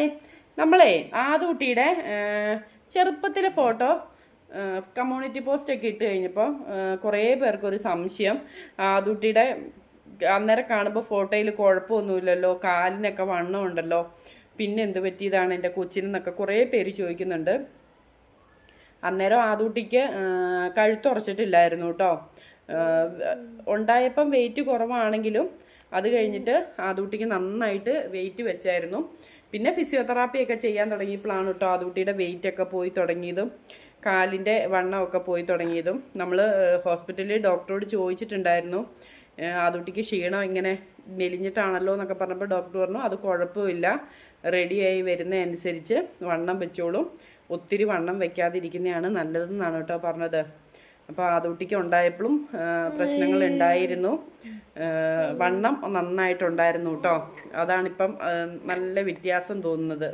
Hi നമ്മളെ ആദൂട്ടിയുടെ ചെറുപ്പത്തിലെ photo community പോസ്റ്റൊക്കെ ഇട്ട് കഴിഞ്ഞപ്പോൾ കുറേ പേർക്കൊരു സംശയം. ആദൂട്ടിയുടെ അന്നേരം കാണുമ്പോൾ ഫോട്ടോയിൽ കുഴപ്പമൊന്നുമില്ലല്ലോ കാലിനൊക്കെ വണ്ണമുണ്ടല്ലോ പിന്നെ എന്ത് പറ്റിയതാണ് എന്റെ കൊച്ചിനെന്നൊക്കെ കുറേ പേര് ചോദിക്കുന്നുണ്ട്. അന്നേരം ആദൂട്ടിക്ക് കഴുത്തുറച്ചിട്ടില്ലായിരുന്നു കേട്ടോ. ഉണ്ടായപ്പം വെയിറ്റ് കുറവാണെങ്കിലും അത് കഴിഞ്ഞിട്ട് ആദൂട്ടിക്ക് നന്നായിട്ട് വെയിറ്റ് വെച്ചായിരുന്നു. പിന്നെ ഫിസിയോതെറാപ്പി ഒക്കെ ചെയ്യാൻ തുടങ്ങിയപ്പോഴാണ് കേട്ടോ ആദൂട്ടിയുടെ വെയിറ്റ് ഒക്കെ പോയി തുടങ്ങിയതും കാലിന്റെ വണ്ണമൊക്കെ പോയി തുടങ്ങിയതും. നമ്മൾ ഹോസ്പിറ്റലിൽ ഡോക്ടറോട് ചോദിച്ചിട്ടുണ്ടായിരുന്നു ആദൂട്ടിക്ക് ക്ഷീണം ഇങ്ങനെ മെലിഞ്ഞിട്ടാണല്ലോ എന്നൊക്കെ പറഞ്ഞപ്പോൾ ഡോക്ടർ പറഞ്ഞു അത് കുഴപ്പമില്ല റെഡിയായി വരുന്നതനുസരിച്ച് വണ്ണം വെച്ചോളും. ഒത്തിരി വണ്ണം വെക്കാതിരിക്കുന്നതാണ് നല്ലതെന്നാണ് കേട്ടോ പറഞ്ഞത്. അപ്പോൾ ആദൂട്ടിക്ക് ഉണ്ടായപ്പോഴും പ്രശ്നങ്ങൾ ഉണ്ടായിരുന്നു. വണ്ണം നന്നായിട്ടുണ്ടായിരുന്നു കേട്ടോ അതാണിപ്പം നല്ല വ്യത്യാസം തോന്നുന്നത്.